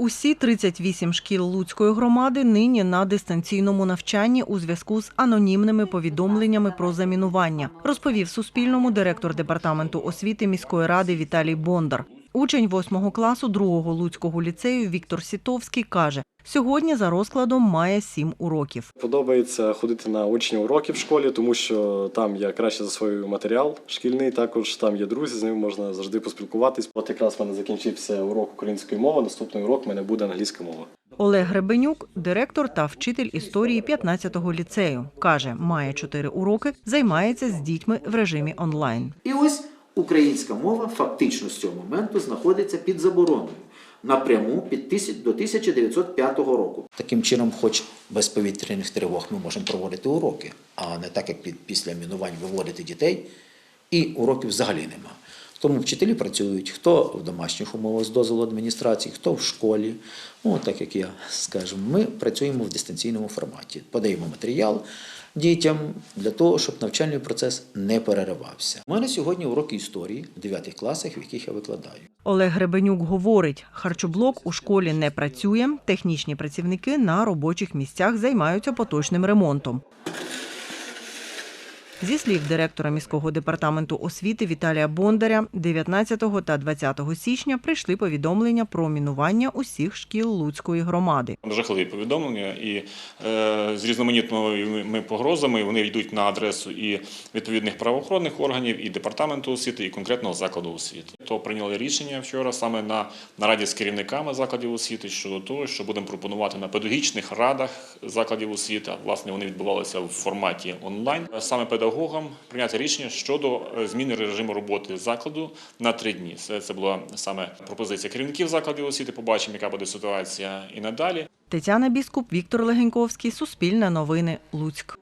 Усі 38 шкіл Луцької громади нині на дистанційному навчанні у зв'язку з анонімними повідомленнями про замінування, розповів Суспільному директор департаменту освіти міської ради Віталій Бондар. Учень 8 класу 2-го Луцького ліцею Віктор Сітовський каже, сьогодні за розкладом має 7 уроків. Подобається ходити на очні уроки в школі, тому що там я краще засвоюю матеріал шкільний. Також там є друзі, з ними можна завжди поспілкуватись. От якраз в мене закінчився урок української мови. Наступний урок в мене буде англійська мова. Олег Гребенюк, директор та вчитель історії 15-го ліцею, каже, має 4 уроки, займається з дітьми в режимі онлайн. І ось українська мова фактично з цього моменту знаходиться під забороною напряму під до 1905 року. Таким чином, хоч без повітряних тривог ми можемо проводити уроки, а не так, як під, після мінувань виводити дітей, і уроків взагалі нема. Тому вчителі працюють хто в домашніх умовах з дозволу адміністрації, хто в школі. Ну, так як я скажу, ми працюємо в дистанційному форматі, подаємо матеріал дітям для того, щоб навчальний процес не переривався. У мене сьогодні уроки історії в 9 класах, в яких я викладаю. Олег Гребенюк говорить, харчоблок у школі не працює, технічні працівники на робочих місцях займаються поточним ремонтом. Зі слів директора міського департаменту освіти Віталія Бондаря, 19 та 20 січня прийшли повідомлення про мінування усіх шкіл Луцької громади. Жахливі повідомлення і е, з різноманітними погрозами вони йдуть на адресу і відповідних правоохоронних органів, і департаменту освіти, і конкретного закладу освіти. То прийняли рішення вчора саме на нараді з керівниками закладів освіти щодо того, що будемо пропонувати на педагогічних радах закладів освіти. Власне, вони відбувалися в форматі онлайн. Саме педагогам прийняти рішення щодо е, зміни режиму роботи закладу на три дні. Це, це була саме пропозиція керівників закладів освіти. Побачимо, яка буде ситуація і надалі. Тетяна Біскуп, Віктор Легеньковський, Суспільне новини, Луцьк.